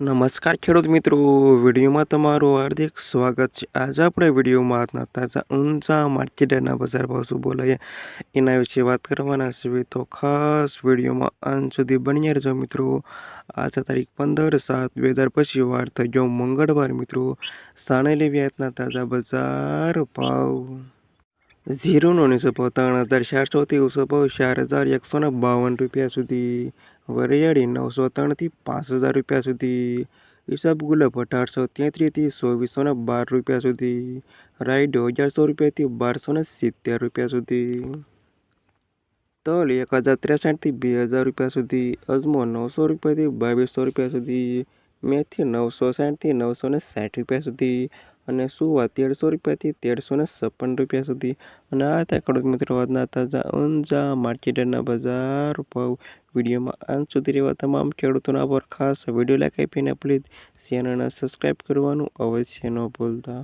નમસ્કાર ખેડૂત મિત્રો, વિડીયોમાં તમારું હાર્દિક સ્વાગત છે. આજે આપણે વિડીયોમાં આજના તાજા ઊંચા માર્કેટના બજાર ભાવ શું બોલાય એના વિશે વાત કરવાના છે. તો ખાસ વિડીયોમાં અંત સુધી બની રહેજો મિત્રો. આજે તારીખ પંદર સાત બે હજાર પછી વાર થઈ ગયો મંગળવાર મિત્રો. સાણેલી વ્યાજના તાજા બજાર ભાવ. ઝીરોનો નીચો પોતાણ હજાર ચારસોથી ઓછો ભાવ ચાર હજાર એકસો ને બાવન રૂપિયા સુધી. વરિયાળી નવસો ત્રણથી પાંચ હજાર રૂપિયા સુધી. હિસાબ ગુલાબ અઢારસો તેત્રીસથી ચોવીસો ને બાર રૂપિયા સુધી. રાઈડો અગિયારસો રૂપિયાથી બારસો ને સિત્તેર રૂપિયા સુધી. તલ એક હજાર ત્રેસઠથી બે હજાર રૂપિયા સુધી. અજમો નવસો રૂપિયાથી બાવીસો રૂપિયા સુધી. મેથી નવસો સાઠથી નવસો ને સાઠ રૂપિયા સુધી અને સુવા તેરસો રૂપિયાથી તેરસો ને છપ્પન રૂપિયા સુધી. અને આ હતા ખેડૂત મિત્રો આજના તાજા ઊંઝા માર્કેટના બજાર ભાવ વિડીયોમાં. અંત સુધી રહેવા તમામ ખેડૂતોના પર ખાસ વીડિયો લાઈક આપીને પ્લીઝ ચેનલને સબસ્ક્રાઈબ કરવાનું અવશ્ય ન ભૂલતા.